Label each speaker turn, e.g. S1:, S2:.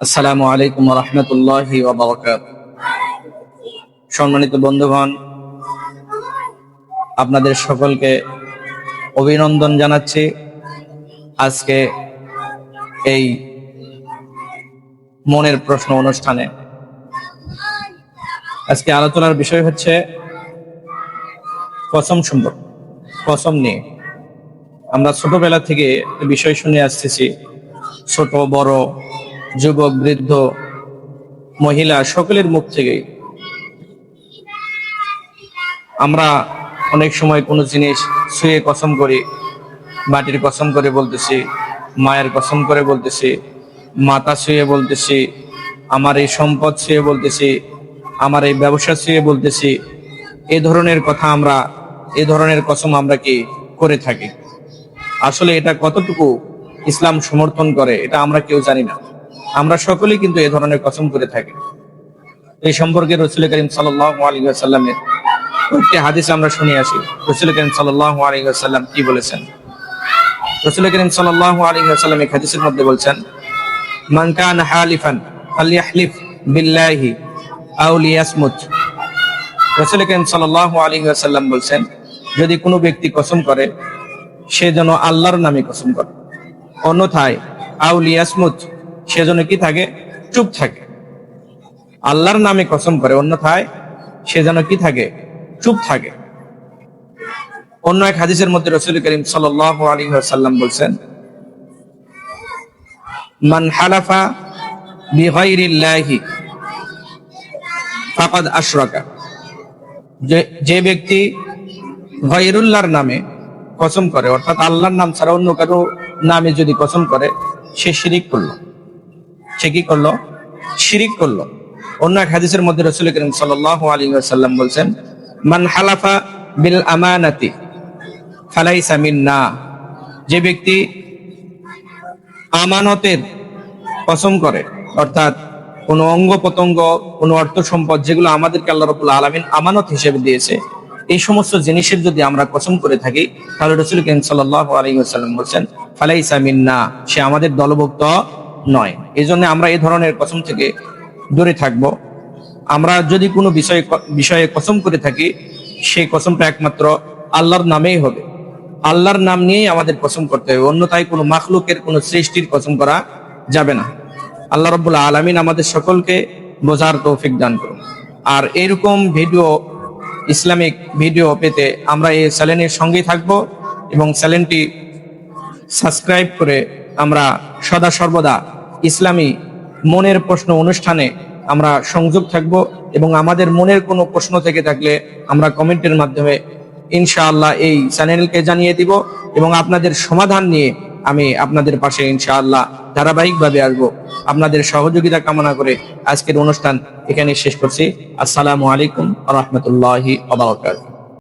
S1: আসসালামু আলাইকুম রহমতুল্লাহি সম্মানিত বন্ধুগণ, আপনাদের সকলকে অভিনন্দন জানাচ্ছি। আজকে এই মনের প্রশ্ন অনুষ্ঠানে আজকে আলোচনার বিষয় হচ্ছে কসম সম্পর্ক, কসম নিয়ে। আমরা ছোটবেলা থেকে বিষয় শুনে আসতেছি, ছোট, বড় যুবক, বৃদ্ধ, মহিলা সকলের মুখ থেকেই। আমরা অনেক সময় কোনো জিনিস শুয়ে কসম করি, মাটির কসম করে বলতেছি, মায়ের কসম করে বলতেছি, মাতা শুয়ে বলতেছি, আমার এই সম্পদ শুয়ে বলতেছি, আমার এই ব্যবসা শুয়ে বলতেছি, এ ধরনের কথা আমরা, এ ধরনের কসম আমরা কি করে থাকি? আসলে এটা কতটুকু ইসলাম সমর্থন করে, এটা আমরা কেউ জানি না। আমরা সকলেই কিন্তু এ ধরনের কসম করে থাকি। এই সম্পর্কে রসুল করিম সাল্লামের একটি হাদিস আমরা শুনে আসি। রসুল করিম সাল্লাম কি বলেছেন? রসুল করিম সাল্লাহ আলী এই হাদিসের মধ্যে বলছেন, মান কান হালিফান ফালিয়াহলিফ বিল্লাহি আও লিয়াসমুত। রসুল করিম সাল্লাহ আলী বলছেন, যদি কোনো ব্যক্তি কসম করে, সে যেন আল্লাহর নামে কসম করে। অন্যথায় আউ লিয়াসমুত সে যেন কি থাকে? চুপ থাকে। আল্লাহর নামে কসম করে অন্যথায় সে যেন কি থাকে? চুপ থাকে। অন্য এক হাদিসের মধ্যে রসুল করিম সাল্লাম বলছেন, মান হালাফা ফাকাদ আশরাকা। যে ব্যক্তি গায়রুল্লাহর নামে কসম করে, অর্থাৎ আল্লাহর নাম ছাড়া অন্য কারও নামে যদি কসম করে, সে শিরিক করল। সে কি করল? শিরিক করল। অন্য এক হাদিসের মধ্যে রসুল করিম সাল্লাহ আলী সাল্লাম বলছেন, মান হালাফা বিল আমানাতি ফালাইসা মিন্না। যে ব্যক্তি আমানতের কসম করে, অর্থাৎ কোনো অঙ্গ প্রত্যঙ্গ কোনো অর্থ সম্পদ যেগুলো আমাদেরকে আল্লাহ রবুল্লা আলমিন আমানত হিসেবে দিয়েছে, এই সমস্ত জিনিসের যদি আমরা কসম করে থাকি, তাহলে রসুল করিম সাল্লাহ আলী সাল্লাম বলছেন, ফালাইসা না সে আমাদের দলভুক্ত নয়। এই জন্য আমরা এই ধরনের কসম থেকে দূরে থাকব। আমরা যদি কোনো বিষয়ে বিষয়ে কসম করে থাকি, সেই কসমটা একমাত্র আল্লাহর নামেই হবে। আল্লাহর নাম নিয়েই আমাদের কসম করতে হবে। অন্যথায় কোনো মাখলুকের, কোনো সৃষ্টির কসম করা যাবে না। আল্লাহ রব্বুল্লাহ আলমিন আমাদের সকলকে বোঝার তৌফিক দান করুন। আর এরকম ভিডিও, ইসলামিক ভিডিও পেতে আমরা এই চ্যানেলের সঙ্গেই থাকব এবং চ্যানেলটি সাবস্ক্রাইব করে আমরা সদা সর্বদা ইসলামী মনের প্রশ্ন অনুষ্ঠানে আমরা সংযোগ থাকব এবং আমাদের মনের কোনো প্রশ্ন থেকে থাকলে আমরা কমেন্টের মাধ্যমে ইনশাআল্লাহ এই চ্যানেলকে জানিয়ে দিব এবং আপনাদের সমাধান নিয়ে আমি আপনাদের পাশে ইনশাআল্লাহ ধারাবাহিকভাবে আসব। আপনাদের সহযোগিতা কামনা করে আজকের অনুষ্ঠান এখানে শেষ করছি। আসসালামু আলাইকুম রহমতুল্লাহি আবরকাত